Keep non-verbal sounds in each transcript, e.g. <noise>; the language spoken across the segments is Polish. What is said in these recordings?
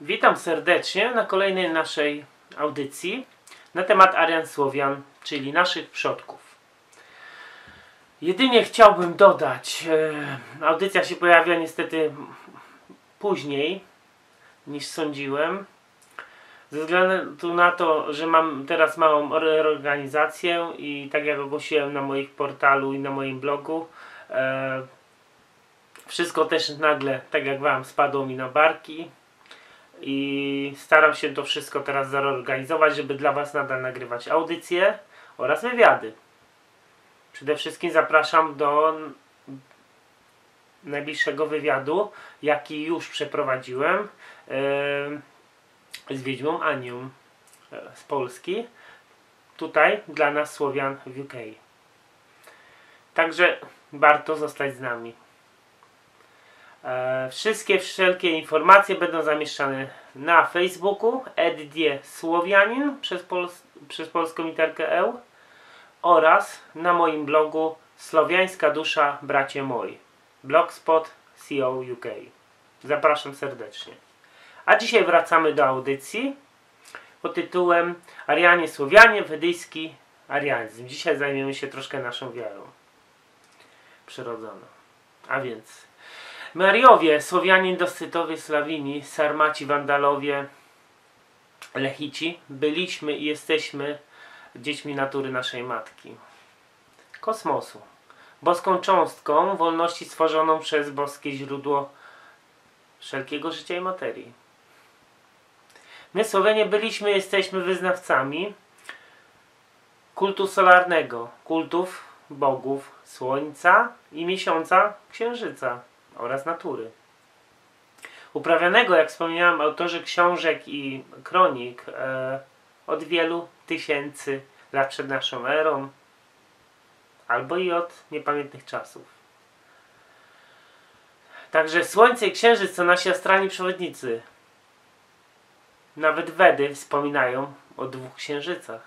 Witam serdecznie na kolejnej naszej audycji na temat Arian Słowian, czyli naszych przodków. Jedynie chciałbym dodać, e, audycja się pojawia niestety później niż sądziłem. Ze względu na to, że mam teraz małą reorganizację i tak jak ogłosiłem na moich portalu i na moim blogu, e, wszystko też nagle, tak jak wam, spadło mi na barki i staram się to wszystko teraz zorganizować, żeby dla was nadal nagrywać audycje oraz wywiady. Przede wszystkim zapraszam do najbliższego wywiadu, jaki już przeprowadziłem z Wiedźmą Anią e, z Polski. Tutaj dla nas Słowian w UK. Także warto zostać z nami. E, wszystkie wszelkie informacje będą zamieszczane na Facebooku Eddie Słowianin przez, Pols przez polską literkę E oraz na moim blogu Słowiańska Dusza Bracie Moi blogspot CO UK. Zapraszam serdecznie. A dzisiaj wracamy do audycji pod tytułem Arianie Słowianie, Wedyjski Arianizm. Dzisiaj zajmiemy się troszkę naszą wiarą przyrodzoną. A więc Mariowie, Słowianie, Indosytowie, Slawini, Sarmaci, Wandalowie, Lechici byliśmy i jesteśmy dziećmi natury naszej matki. Kosmosu. Boską cząstką wolności stworzoną przez boskie źródło wszelkiego życia i materii. My Słowianie byliśmy, jesteśmy wyznawcami kultu solarnego, kultów bogów słońca i miesiąca, księżyca oraz natury. Uprawianego, jak wspomniałem, autorzy książek i kronik e, od wielu tysięcy lat przed naszą erą, albo i od niepamiętnych czasów. Także Słońce i Księżyc to nasi astralni przewodnicy. Nawet Wedy wspominają o dwóch księżycach.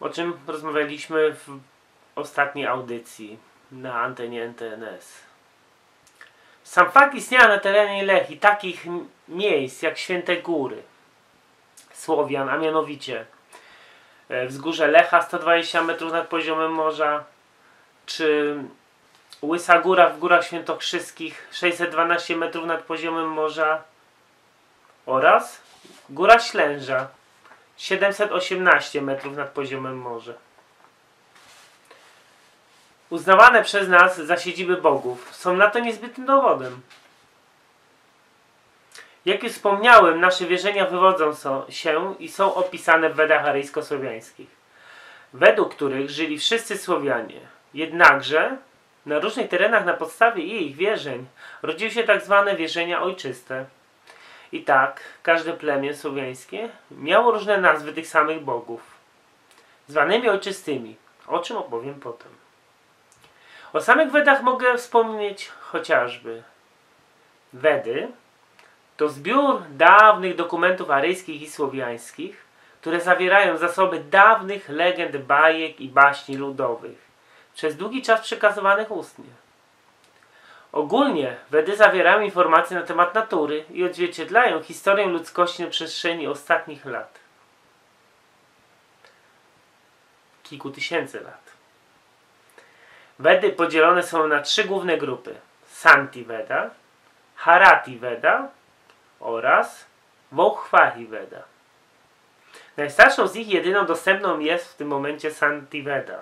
O czym rozmawialiśmy w ostatniej audycji na antenie NTNS. Sam fakt istnienia na terenie Lechi takich miejsc jak Święte Góry, Słowian, a mianowicie e, wzgórze Lecha 120 metrów nad poziomem morza, czy Łysa Góra w Górach Świętokrzyskich 612 metrów nad poziomem morza oraz Góra Ślęża 718 metrów nad poziomem morza uznawane przez nas za siedziby bogów, są na to niezbytnym dowodem. Jak już wspomniałem, nasze wierzenia wywodzą się i są opisane w Wedach aryjsko-słowiańskich, według których żyli wszyscy Słowianie. Jednakże na różnych terenach na podstawie ich wierzeń rodziły się tak zwane wierzenia ojczyste. I tak każde plemię słowiańskie miało różne nazwy tych samych bogów, zwanymi ojczystymi, o czym opowiem potem. O samych Wedach mogę wspomnieć chociażby Wedy to zbiór dawnych dokumentów aryjskich i słowiańskich, które zawierają zasoby dawnych legend, bajek i baśni ludowych, przez długi czas przekazywanych ustnie. Ogólnie Wedy zawierają informacje na temat natury i odzwierciedlają historię ludzkości na przestrzeni ostatnich lat. Kilku tysięcy lat. Wedy podzielone są na trzy główne grupy. Santi Veda, Harati Veda oraz Vauhvahi Veda. Najstarszą z nich jedyną dostępną jest w tym momencie Santi Veda,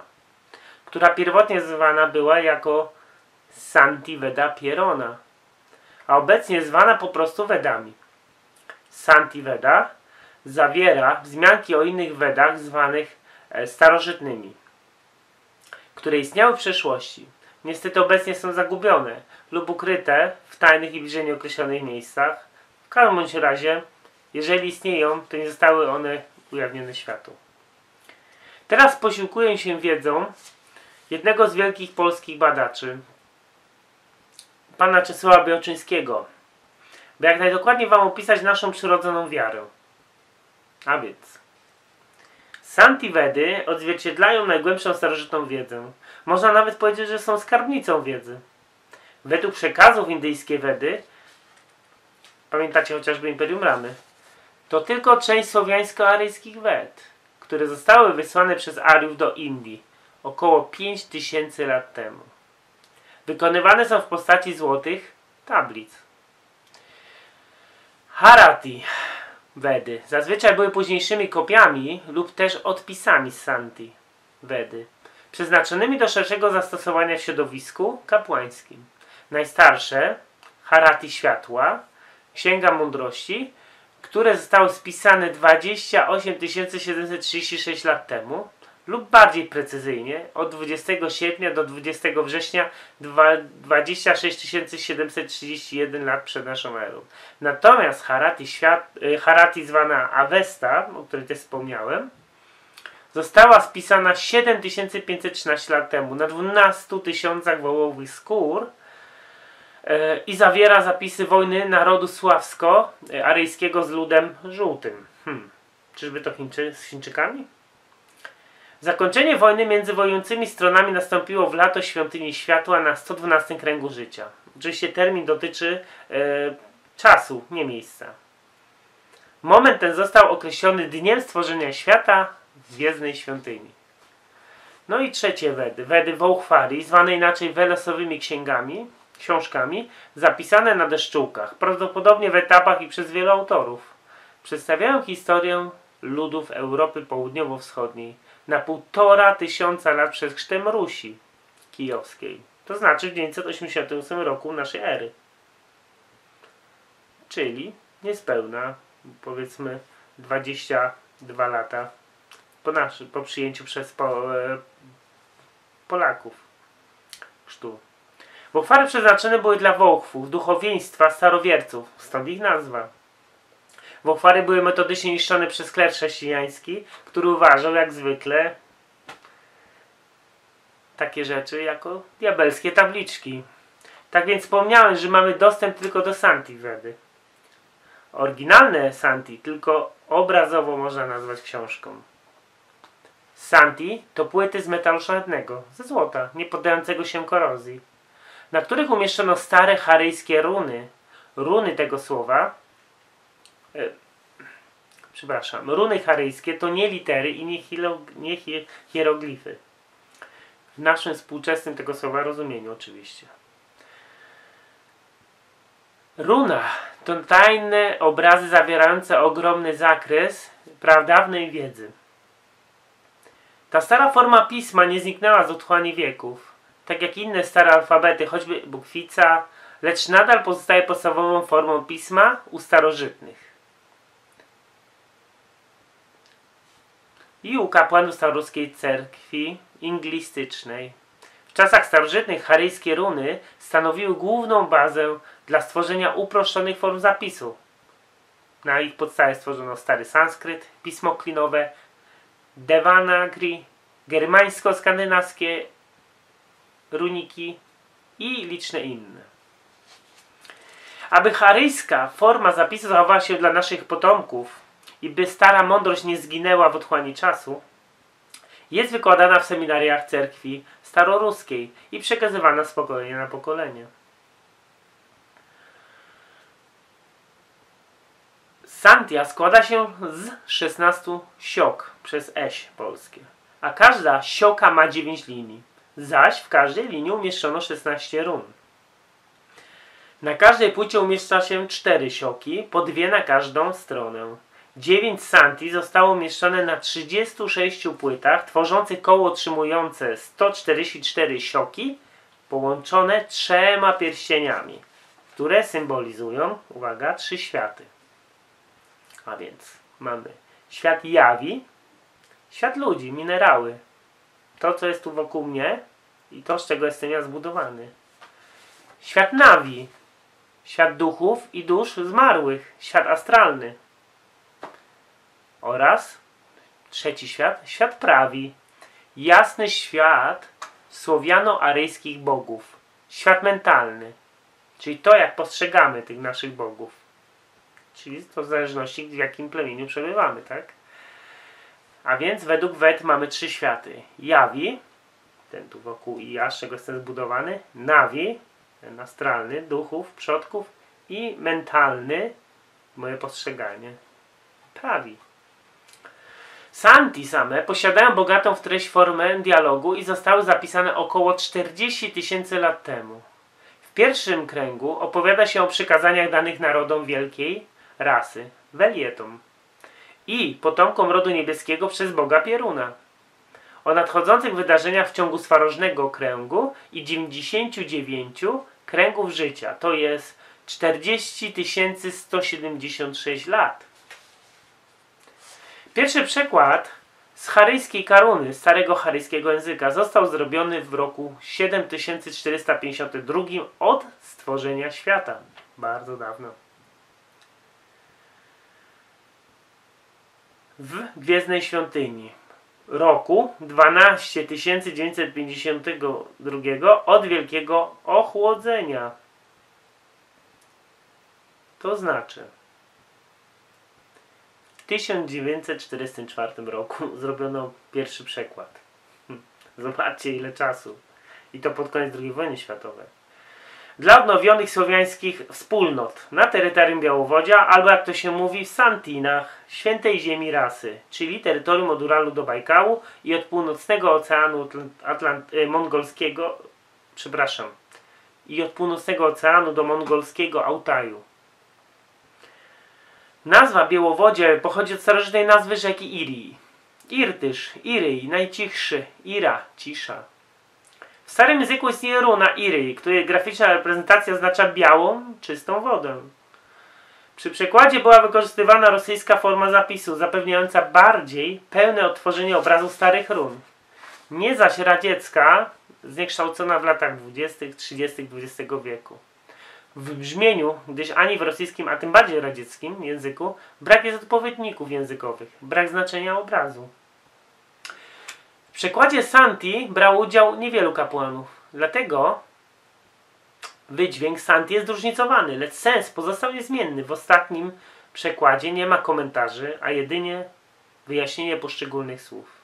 która pierwotnie zwana była jako Santi Veda Pierona, a obecnie zwana po prostu Vedami. Santi Veda zawiera wzmianki o innych Vedach zwanych e, starożytnymi które istniały w przeszłości, niestety obecnie są zagubione lub ukryte w tajnych i bliżej określonych miejscach. W każdym bądź razie, jeżeli istnieją, to nie zostały one ujawnione światu. Teraz posiłkuję się wiedzą jednego z wielkich polskich badaczy, pana Czesława Białczyńskiego, by jak najdokładniej Wam opisać naszą przyrodzoną wiarę. A więc Santi-Vedy odzwierciedlają najgłębszą starożytną wiedzę. Można nawet powiedzieć, że są skarbnicą wiedzy. Według przekazów indyjskie Wedy pamiętacie chociażby Imperium Ramy, to tylko część słowiańsko-aryjskich Wed, które zostały wysłane przez Ariów do Indii około 5000 lat temu. Wykonywane są w postaci złotych tablic. Harati Wedy zazwyczaj były późniejszymi kopiami lub też odpisami z Santi Wedy, przeznaczonymi do szerszego zastosowania w środowisku kapłańskim. Najstarsze Harati Światła, Księga Mądrości, które zostały spisane 28 736 lat temu, lub bardziej precyzyjnie od 20 sierpnia do 20 września 26 731 lat przed naszą erą. Natomiast Harati, świat, y, Harati zwana Avesta, o której też wspomniałem, została spisana 7513 lat temu na 12 tysiącach wołowych skór y, i zawiera zapisy wojny narodu sławsko-aryjskiego z ludem żółtym. Hmm. Czyżby to Chińczy, z Chińczykami? Zakończenie wojny między wojującymi stronami nastąpiło w lato świątyni światła na 112 kręgu życia. Oczywiście termin dotyczy e, czasu, nie miejsca. Moment ten został określony dniem stworzenia świata w Gwiezdnej Świątyni. No i trzecie Wedy, Wedy Wołchwari, zwane inaczej Welosowymi księgami, książkami, zapisane na deszczułkach, prawdopodobnie w etapach i przez wielu autorów. Przedstawiają historię ludów Europy Południowo-Wschodniej, na półtora tysiąca lat przed chrztem Rusi kijowskiej. To znaczy w 988 roku naszej ery. Czyli niespełna, powiedzmy, 22 lata po, naszy, po przyjęciu przez po, e, Polaków chrztu. Pochwary przeznaczone były dla Wołchwów, duchowieństwa, starowierców, stąd ich nazwa. Wochwary były metodycznie niszczone przez kler chrześcijański, który uważał jak zwykle takie rzeczy jako diabelskie tabliczki. Tak więc wspomniałem, że mamy dostęp tylko do Santi Wedy. Oryginalne Santi tylko obrazowo można nazwać książką. Santi to płyty z metalu szlachetnego, ze złota, nie poddającego się korozji, na których umieszczono stare charyjskie runy. Runy tego słowa E, przepraszam, runy charyjskie to nie litery i nie, nie hieroglify. W naszym współczesnym tego słowa rozumieniu oczywiście. Runa to tajne obrazy zawierające ogromny zakres pradawnej wiedzy. Ta stara forma pisma nie zniknęła z otchłani wieków, tak jak inne stare alfabety, choćby bukwica, lecz nadal pozostaje podstawową formą pisma u starożytnych. I u kapłanów staroruskiej cerkwi inglistycznej. W czasach starożytnych charyjskie runy stanowiły główną bazę dla stworzenia uproszczonych form zapisu. Na ich podstawie stworzono stary sanskryt, pismo klinowe, Devanagri, germańsko-skandynawskie runiki i liczne inne. Aby charyjska forma zapisu zachowała się dla naszych potomków, i by stara mądrość nie zginęła w otchłani czasu, jest wykładana w seminariach cerkwi staroruskiej i przekazywana z pokolenia na pokolenie. Santia składa się z 16 siok przez eś polskie, a każda sioka ma 9 linii, zaś w każdej linii umieszczono 16 run. Na każdej płycie umieszcza się 4 sioki, po dwie na każdą stronę. 9 santi zostało umieszczone na 36 płytach, tworzących koło otrzymujące 144 sioki, połączone trzema pierścieniami, które symbolizują, uwaga, trzy światy. A więc mamy świat jawi, świat ludzi, minerały, to co jest tu wokół mnie i to z czego jestem ja zbudowany. Świat nawi, świat duchów i dusz zmarłych, świat astralny oraz trzeci świat, świat prawi. Jasny świat słowiano-aryjskich bogów. Świat mentalny. Czyli to, jak postrzegamy tych naszych bogów. Czyli to w zależności w jakim plemieniu przebywamy, tak? A więc według Wed mamy trzy światy. Jawi, ten tu wokół i ja, z czego jestem zbudowany. Nawi, ten astralny, duchów, przodków i mentalny, moje postrzeganie, prawi. Santi same posiadają bogatą w treść formę dialogu i zostały zapisane około 40 tysięcy lat temu. W pierwszym kręgu opowiada się o przykazaniach danych narodom wielkiej rasy, Welietom, i potomkom rodu niebieskiego przez Boga Pieruna. O nadchodzących wydarzeniach w ciągu swarożnego kręgu i 99 kręgów życia, to jest 40 176 lat. Pierwszy przekład z charyjskiej karuny, starego charyjskiego języka, został zrobiony w roku 7452 od stworzenia świata. Bardzo dawno. W Gwiezdnej Świątyni roku 12952 od Wielkiego Ochłodzenia. To znaczy 1944 roku <laughs> zrobiono pierwszy przekład. Hm, zobaczcie ile czasu. I to pod koniec II wojny światowej. Dla odnowionych słowiańskich wspólnot na terytorium Białowodzia, albo jak to się mówi w Santinach, świętej ziemi rasy, czyli terytorium od Uralu do Bajkału i od północnego oceanu Atlant y, mongolskiego, przepraszam, i od północnego oceanu do mongolskiego Altaju. Nazwa Białowodzie pochodzi od starożytnej nazwy rzeki Irii. Irtysz, Iryj, najcichszy, Ira, cisza. W starym języku istnieje runa Iryj, której graficzna reprezentacja oznacza białą, czystą wodę. Przy przekładzie była wykorzystywana rosyjska forma zapisu, zapewniająca bardziej pełne odtworzenie obrazu starych run. Nie zaś radziecka, zniekształcona w latach 20., 30. XX wieku w brzmieniu, gdyż ani w rosyjskim, a tym bardziej radzieckim języku brak jest odpowiedników językowych, brak znaczenia obrazu. W przekładzie Santi brał udział niewielu kapłanów, dlatego wydźwięk Santi jest zróżnicowany, lecz sens pozostał niezmienny. W ostatnim przekładzie nie ma komentarzy, a jedynie wyjaśnienie poszczególnych słów.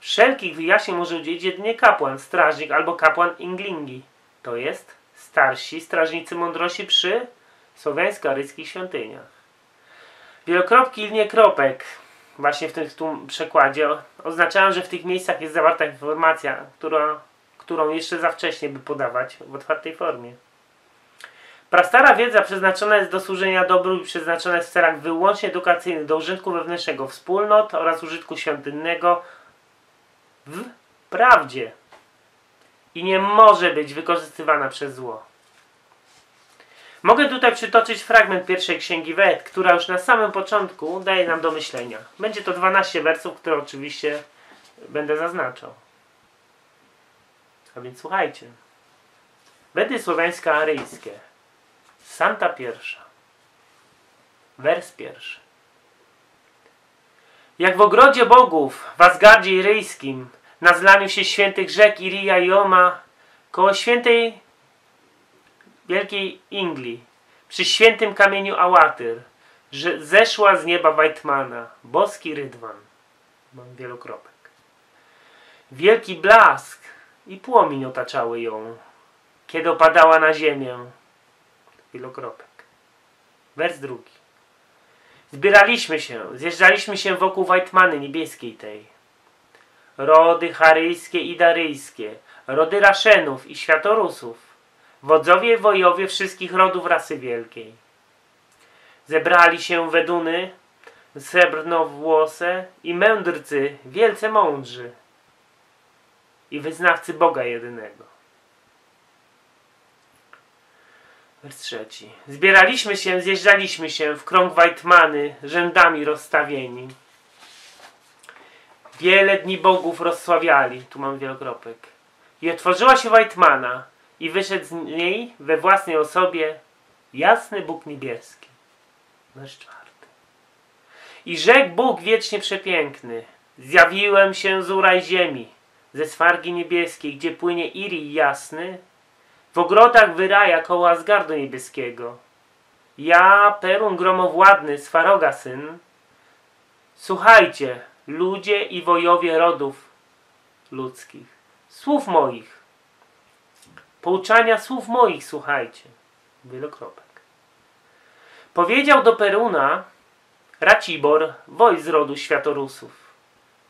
Wszelkich wyjaśnień może udzielić jedynie kapłan, strażnik albo kapłan Inglingi, to jest starsi strażnicy mądrości przy słowiańsko-aryjskich świątyniach. Wielokropki i linie kropek właśnie w tym, tym przekładzie oznaczają, że w tych miejscach jest zawarta informacja, która, którą jeszcze za wcześnie by podawać w otwartej formie. Prastara wiedza przeznaczona jest do służenia dobru i przeznaczona jest w celach wyłącznie edukacyjnych do użytku wewnętrznego wspólnot oraz użytku świątynnego w prawdzie i nie może być wykorzystywana przez zło. Mogę tutaj przytoczyć fragment pierwszej księgi Wet, która już na samym początku daje nam do myślenia. Będzie to 12 wersów, które oczywiście będę zaznaczał. A więc słuchajcie. Wedy słowiańsko-aryjskie. Santa pierwsza. Wers pierwszy. Jak w ogrodzie bogów w Asgardzie Iryjskim na zlaniu się świętych rzek Iria i Oma, koło świętej Wielkiej Ingli, przy świętym kamieniu Ałatyr, że zeszła z nieba Wajtmana, boski rydwan. Mam wielokropek. Wielki blask i płomień otaczały ją, kiedy opadała na ziemię. Wielokropek. Wers drugi. Zbieraliśmy się, zjeżdżaliśmy się wokół Wajtmany niebieskiej tej rody charyjskie i daryjskie, rody Raszenów i Światorusów, wodzowie wojowie wszystkich rodów rasy wielkiej. Zebrali się Weduny, srebrnowłose i mędrcy, wielce mądrzy i wyznawcy Boga jedynego. Wers trzeci. Zbieraliśmy się, zjeżdżaliśmy się w krąg Wajtmany, rzędami rozstawieni. Wiele dni bogów rozsławiali. Tu mam wielokropek. I otworzyła się Wajtmana i wyszedł z niej we własnej osobie jasny Bóg niebieski. Wers czwarty. I rzekł Bóg wiecznie przepiękny. Zjawiłem się z uraj ziemi, ze swargi niebieskiej, gdzie płynie Iri jasny, w ogrodach wyraja koło Asgardu niebieskiego. Ja, Perun gromowładny, Swaroga syn, słuchajcie, ludzie i wojowie rodów ludzkich. Słów moich. Pouczania słów moich słuchajcie. Wielokropek. Powiedział do Peruna Racibor, woj z rodu światorusów.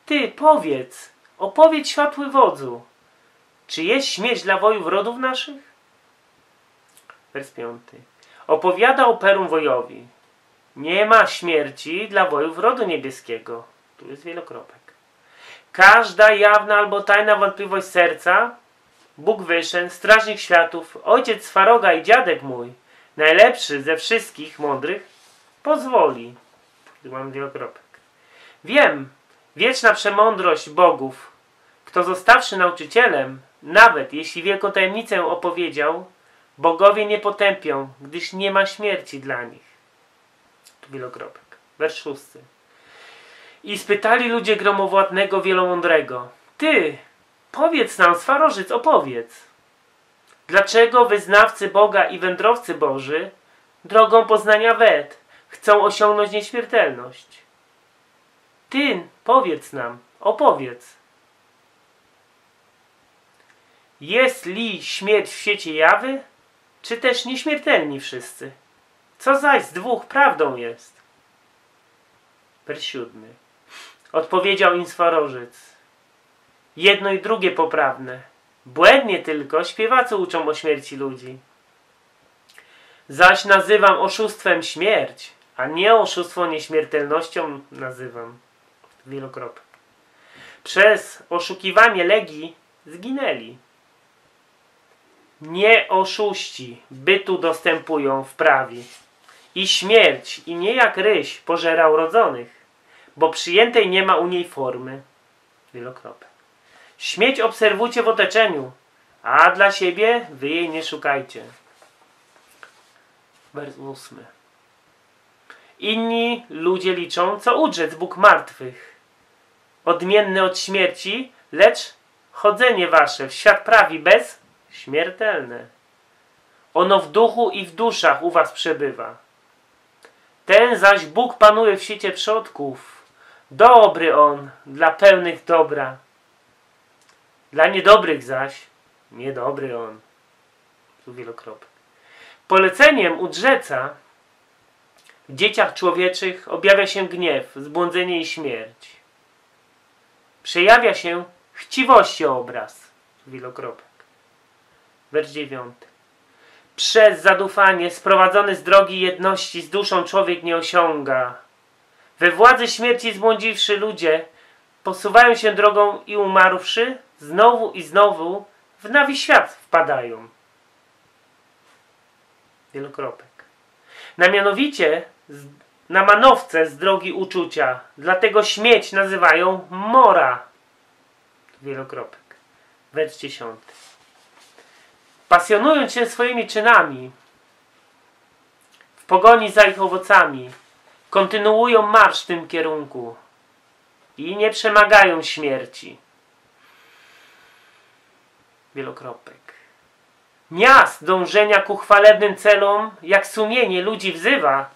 Ty, powiedz, opowiedz światły wodzu, czy jest śmierć dla wojów rodów naszych? Wers piąty. Opowiadał Perun wojowi. Nie ma śmierci dla wojów rodu niebieskiego. Tu jest wielokropek. Każda jawna albo tajna wątpliwość serca, Bóg wyszedł, strażnik światów, ojciec Swaroga i dziadek mój, najlepszy ze wszystkich mądrych, pozwoli. Tu mam wielokropek. Wiem, wieczna przemądrość bogów, kto zostawszy nauczycielem, nawet jeśli wielką tajemnicę opowiedział, bogowie nie potępią, gdyż nie ma śmierci dla nich. Tu wielokropek. Wers szósty. I spytali ludzie gromowładnego wielomądrego. Ty, powiedz nam, Swarożyc, opowiedz. Dlaczego wyznawcy Boga i wędrowcy Boży drogą poznania wet chcą osiągnąć nieśmiertelność? Ty, powiedz nam, opowiedz. Jest li śmierć w świecie jawy, czy też nieśmiertelni wszyscy? Co zaś z dwóch prawdą jest? Wers siódmy. Odpowiedział im Swarożyc. Jedno i drugie poprawne. Błędnie tylko śpiewacy uczą o śmierci ludzi. Zaś nazywam oszustwem śmierć, a nie oszustwo nieśmiertelnością nazywam. Wielokropek. Przez oszukiwanie legii zginęli. Nie oszuści bytu dostępują w prawie. I śmierć, i nie jak ryś pożera urodzonych, bo przyjętej nie ma u niej formy. Wielokropek. Śmieć obserwujcie w otoczeniu, a dla siebie wy jej nie szukajcie. Wers ósmy. Inni ludzie liczą, co udrzec Bóg martwych. Odmienny od śmierci, lecz chodzenie wasze w świat prawi bez śmiertelne. Ono w duchu i w duszach u was przebywa. Ten zaś Bóg panuje w świecie przodków. Dobry On dla pełnych dobra. Dla niedobrych zaś niedobry On. Tu wielokropek. Poleceniem udrzeca w dzieciach człowieczych objawia się gniew, zbłądzenie i śmierć. Przejawia się chciwości obraz. Wielokropek. Wers dziewiąty. Przez zadufanie sprowadzony z drogi jedności z duszą człowiek nie osiąga. We władzy śmierci zbłądziwszy ludzie posuwają się drogą i umarłszy znowu i znowu w nawi świat wpadają. Wielokropek. Na mianowicie na manowce z drogi uczucia, dlatego śmieć nazywają mora. Wielokropek. Wers dziesiąty. Pasjonując się swoimi czynami, w pogoni za ich owocami, kontynuują marsz w tym kierunku i nie przemagają śmierci. Wielokropek. Miast dążenia ku chwalebnym celom, jak sumienie ludzi wzywa,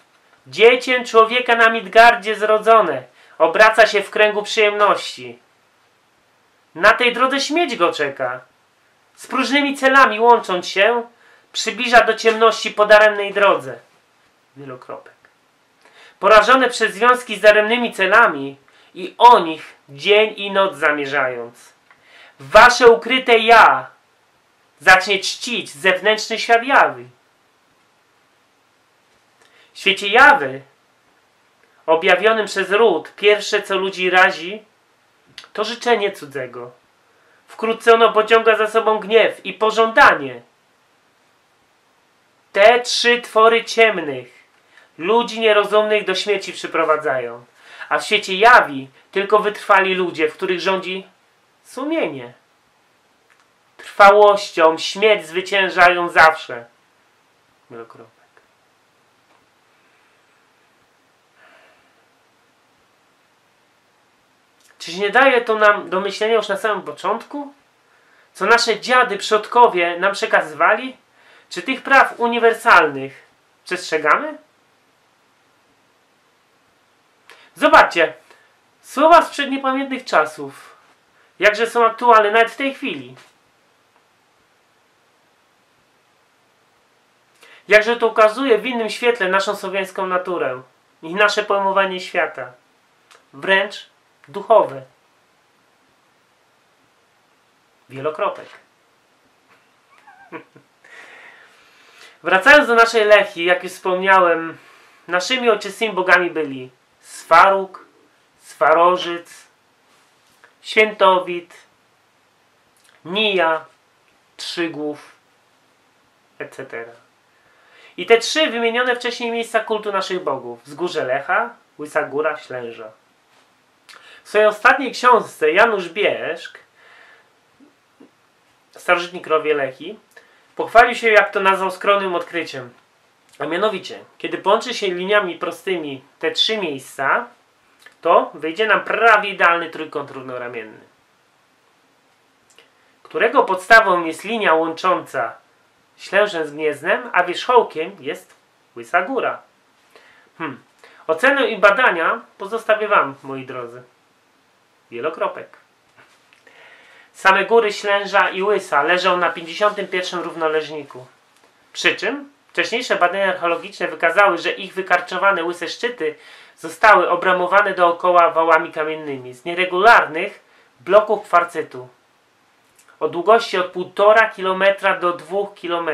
dziecię człowieka na Midgardzie zrodzone, obraca się w kręgu przyjemności. Na tej drodze śmieć go czeka. Z próżnymi celami łącząc się, przybliża do ciemności po daremnej drodze. Wielokropek. Porażone przez związki z daremnymi celami i o nich dzień i noc zamierzając. Wasze ukryte ja zacznie czcić zewnętrzny świat jawy. W świecie jawy, objawionym przez ród, pierwsze co ludzi razi, to życzenie cudzego. Wkrótce ono pociąga za sobą gniew i pożądanie. Te trzy twory ciemnych ludzi nierozumnych do śmierci przyprowadzają. A w świecie jawi tylko wytrwali ludzie, w których rządzi sumienie. Trwałością śmierć zwyciężają zawsze. Wielokropek. Czyż nie daje to nam do myślenia już na samym początku? Co nasze dziady, przodkowie nam przekazywali? Czy tych praw uniwersalnych przestrzegamy? Zobaczcie, słowa sprzed niepamiętnych czasów, jakże są aktualne nawet w tej chwili. Jakże to ukazuje w innym świetle naszą słowiańską naturę i nasze pojmowanie świata. Wręcz duchowe. Wielokropek. <laughs> Wracając do naszej Lechii, jak już wspomniałem, naszymi ojczystymi bogami byli Swaruk, Swarożyc, Świętowit, Nija, Trzygłów, etc. I te trzy wymienione wcześniej miejsca kultu naszych bogów. Wzgórze Lecha, Łysa Góra, Ślęża. W swojej ostatniej książce Janusz Bieszk, starożytni krowie Lechi, pochwalił się, jak to nazwał, skromnym odkryciem. A mianowicie, kiedy połączy się liniami prostymi te trzy miejsca, to wyjdzie nam prawie idealny trójkąt równoramienny, którego podstawą jest linia łącząca Ślężem z Gniezdnem, a wierzchołkiem jest Łysa Góra. Hmm. Ocenę i badania pozostawię Wam, moi drodzy. Wielokropek. Same góry Ślęża i Łysa leżą na 51 równoleżniku. Przy czym wcześniejsze badania archeologiczne wykazały, że ich wykarczowane łyse szczyty zostały obramowane dookoła wałami kamiennymi z nieregularnych bloków kwarcytu o długości od 1,5 km do 2 km.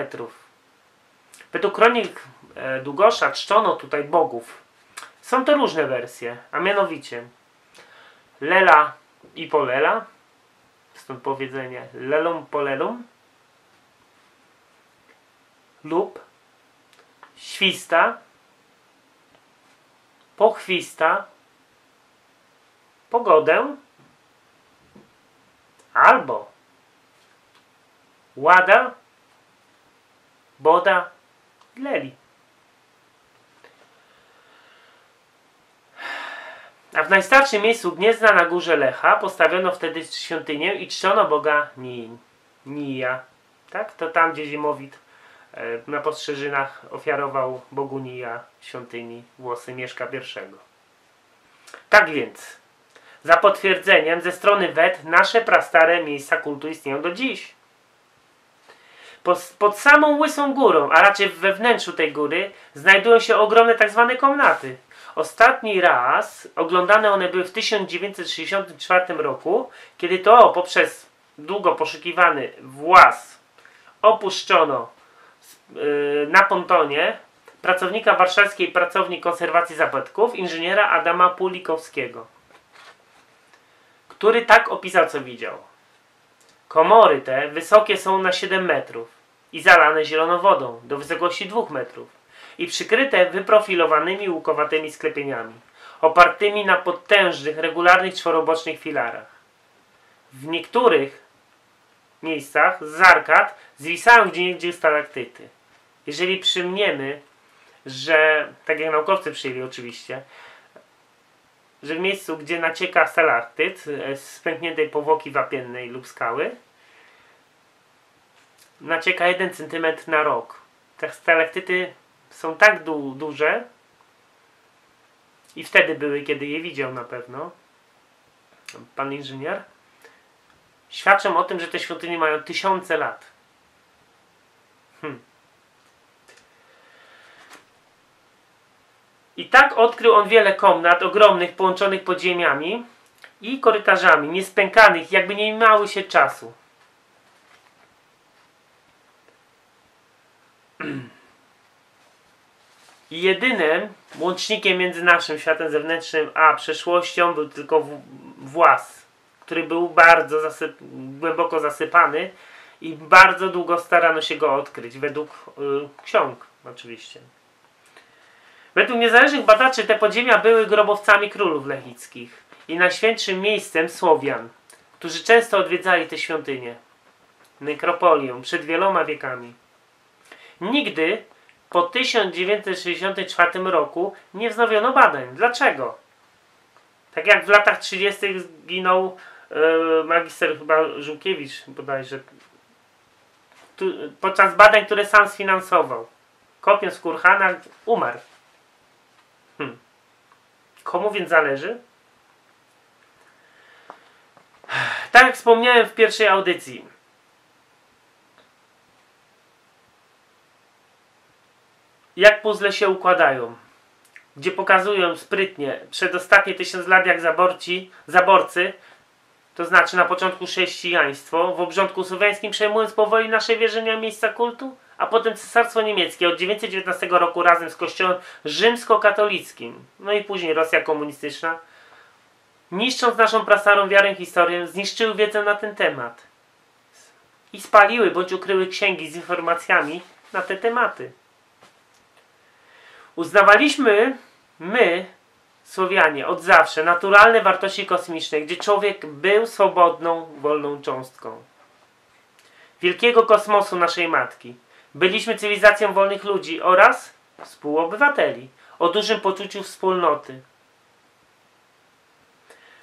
Według kronik e, Długosza czczono tutaj bogów. Są to różne wersje, a mianowicie Lela i Polela, stąd powiedzenie Lelum Polelum, lub Śwista, Pochwista, Pogodę, albo Łada, Boda, Leli. A w najstarszym miejscu Gniezna na górze Lecha postawiono wtedy świątynię i czczono Boga Ni, Nija. Tak? To tam, gdzie Zimowit na postrzeżynach ofiarował Bogu Nija świątyni włosy Mieszka I. Tak więc, za potwierdzeniem ze strony Wet nasze prastare miejsca kultu istnieją do dziś. Pod, samą Łysą Górą, a raczej we wnętrzu tej góry, znajdują się ogromne tak zwane komnaty. Ostatni raz oglądane one były w 1964 roku, kiedy to poprzez długo poszukiwany włas opuszczono na pontonie pracownika warszawskiej pracowni konserwacji zabytków, inżyniera Adama Pulikowskiego, który tak opisał, co widział. Komory te wysokie są na 7 metrów i zalane zieloną wodą do wysokości 2 metrów i przykryte wyprofilowanymi łukowatymi sklepieniami, opartymi na potężnych, regularnych czworobocznych filarach. W niektórych miejscach z arkad zwisają gdzieniegdzie stalaktyty. Jeżeli przymniemy, że, tak jak naukowcy przyjęli oczywiście, że w miejscu, gdzie nacieka stalaktyt z pękniętej powłoki wapiennej lub skały, nacieka 1 cm na rok. Te stalaktyty są tak du duże i wtedy były, kiedy je widział na pewno pan inżynier, świadczą o tym, że te świątynie mają tysiące lat. Hmm. I tak odkrył on wiele komnat ogromnych, połączonych podziemiami i korytarzami, niespękanych, jakby nie miały się czasu. <clears throat> I jedynym łącznikiem między naszym światem zewnętrznym a przeszłością był tylko włas, który był bardzo zasyp głęboko zasypany i bardzo długo starano się go odkryć, według y, ksiąg oczywiście. Według niezależnych badaczy te podziemia były grobowcami królów lechickich i najświętszym miejscem Słowian, którzy często odwiedzali te świątynie, nekropolią, przed wieloma wiekami. Nigdy po 1964 roku nie wznowiono badań. Dlaczego? Tak jak w latach 30. zginął e, magister chyba Żółkiewicz bodajże tu, podczas badań, które sam sfinansował. Kopiąc Kurhana umarł. Komu więc zależy? Tak jak wspomniałem w pierwszej audycji, jak puzzle się układają. Gdzie pokazują sprytnie przedostatnie tysiąc lat jak zaborci, zaborcy, to znaczy na początku chrześcijaństwo, w obrządku słowiańskim przejmując powoli nasze wierzenia miejsca kultu, a potem Cesarstwo Niemieckie od 919 roku razem z Kościołem rzymskokatolickim, no i później Rosja komunistyczna, niszcząc naszą prastarą wiarę i historię, zniszczyły wiedzę na ten temat i spaliły bądź ukryły księgi z informacjami na te tematy. Uznawaliśmy my, Słowianie, od zawsze naturalne wartości kosmiczne, gdzie człowiek był swobodną, wolną cząstką wielkiego kosmosu naszej matki. Byliśmy cywilizacją wolnych ludzi oraz współobywateli o dużym poczuciu wspólnoty,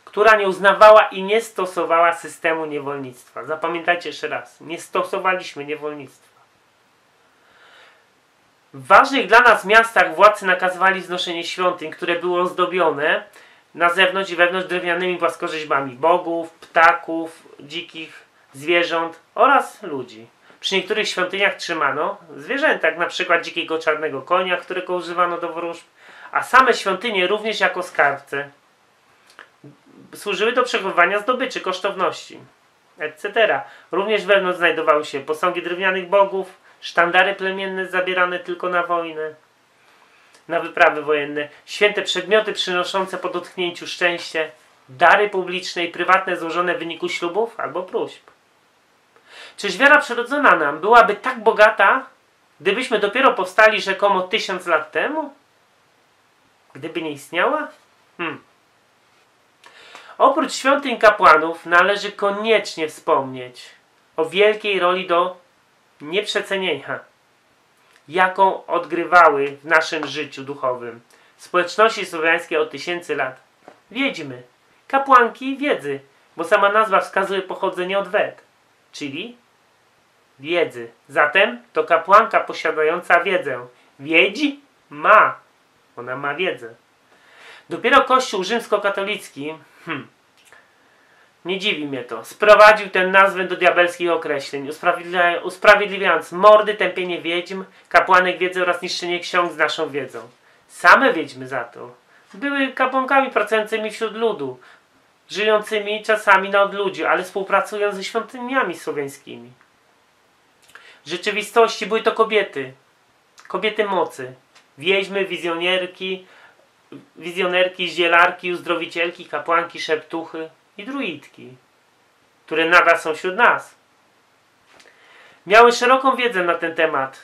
która nie uznawała i nie stosowała systemu niewolnictwa. Zapamiętajcie jeszcze raz, nie stosowaliśmy niewolnictwa. W ważnych dla nas miastach władcy nakazywali znoszenie świątyń, które były ozdobione na zewnątrz i wewnątrz drewnianymi płaskorzeźbami bogów, ptaków, dzikich zwierząt oraz ludzi. Przy niektórych świątyniach trzymano zwierzęta, jak na przykład dzikiego czarnego konia, którego używano do wróżb, a same świątynie również jako skarbce służyły do przechowywania zdobyczy, kosztowności, etc. Również wewnątrz znajdowały się posągi drewnianych bogów, sztandary plemienne zabierane tylko na wojnę, na wyprawy wojenne, święte przedmioty przynoszące po dotknięciu szczęście, dary publiczne i prywatne złożone w wyniku ślubów albo próśb. Czyż wiara przyrodzona nam byłaby tak bogata, gdybyśmy dopiero powstali rzekomo tysiąc lat temu? Gdyby nie istniała? Hmm. Oprócz świątyń kapłanów należy koniecznie wspomnieć o wielkiej roli do nieprzecenienia, jaką odgrywały w naszym życiu duchowym społeczności słowiańskie od tysięcy lat. Wiedźmy, kapłanki wiedzy, bo sama nazwa wskazuje pochodzenie od Wed, czyli wiedzy. Zatem to kapłanka posiadająca wiedzę. Wiedzi ma. Ona ma wiedzę. Dopiero Kościół rzymskokatolicki, hmm, nie dziwi mnie to, sprowadził tę nazwę do diabelskich określeń, usprawiedliwiając, usprawiedliwiając mordy, tępienie wiedźm, kapłanek wiedzy oraz niszczenie ksiąg z naszą wiedzą. Same wiedźmy za to były kapłankami pracującymi wśród ludu, żyjącymi czasami na odludziu, ale współpracując ze świątyniami słowiańskimi. W rzeczywistości były to kobiety. Kobiety mocy. Wieźmy, wizjonerki, wizjonerki, zielarki, uzdrowicielki, kapłanki, szeptuchy i druidki, które nadal są wśród nas. Miały szeroką wiedzę na ten temat.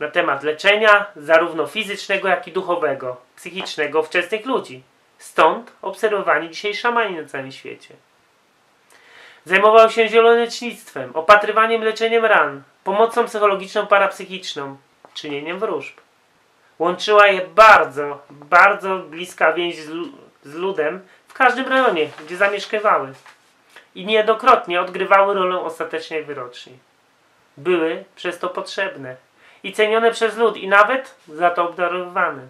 Na temat leczenia, zarówno fizycznego, jak i duchowego, psychicznego wczesnych ludzi. Stąd obserwowani dzisiaj szamani na całym świecie. Zajmował się zielonecznictwem, opatrywaniem leczeniem ran, pomocą psychologiczną, parapsychiczną, czynieniem wróżb. Łączyła je bardzo, bardzo bliska więź z, ludem w każdym rejonie, gdzie zamieszkiwały. I niejednokrotnie odgrywały rolę ostatecznej wyroczni. Były przez to potrzebne i cenione przez lud i nawet za to obdarowywane.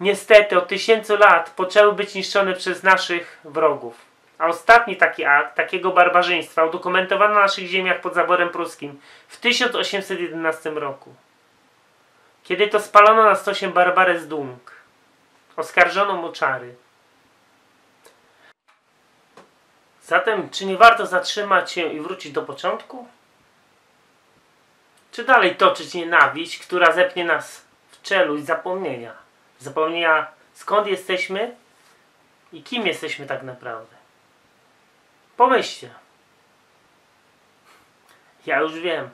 Niestety od tysięcy lat poczęły być niszczone przez naszych wrogów. A ostatni taki akt takiego barbarzyństwa udokumentowano na naszych ziemiach pod zaborem pruskim w 1811 roku. Kiedy to spalono na stosie Barbarę z Dung. Oskarżono moczary. Zatem, czy nie warto zatrzymać się i wrócić do początku? Czy dalej toczyć nienawiść, która zepnie nas w czeluść zapomnienia? Zapomnienia skąd jesteśmy i kim jesteśmy tak naprawdę. Pomyślcie. Ja już wiem.